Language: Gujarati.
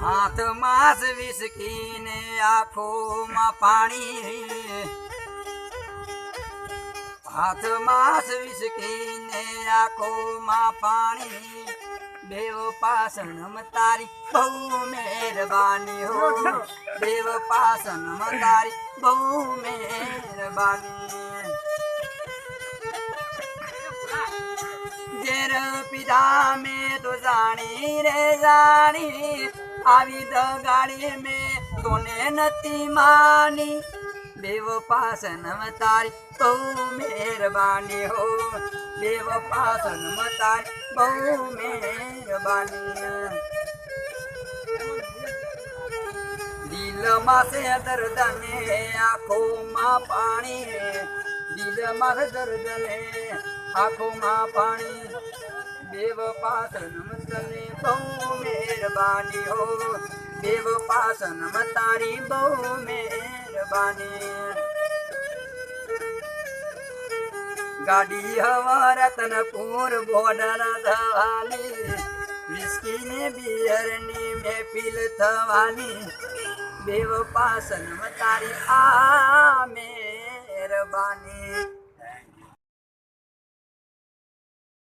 હાથમાં વિસકીને આંખોમાં પાણી હાથમાં વિસકીને આંખોમાં પાણી દેવ પાસણમ તારી બહુ મહેરબાની હો. દેવ પાસણમ તારી બહુ મહેરબાની. પિતા મેં તો જાણી રે જાણી. આવી દગાડી મેં તોને નથી માની. દેવ પાસનમ તારી બહુ મહેરબાની હો. દેવ પાસનમ તારી બહુ મહેરબાની દિલમાં સે દર્દ ને આંખોમાં પાણી દિલમાં છે દર્દ ને આંખોમાં પાણી. દેવ પાસનમ તને બહુ મહેરબાની હો. દેવ પાસનમ તારી બહુ મહેરબાની. ગાડી હવા રતનપુર બોર્ડર થવાની વિસ્કીને બિયરની મહેફિલ થવાની. દેવ પાસનમ તારી આ મહેરબાની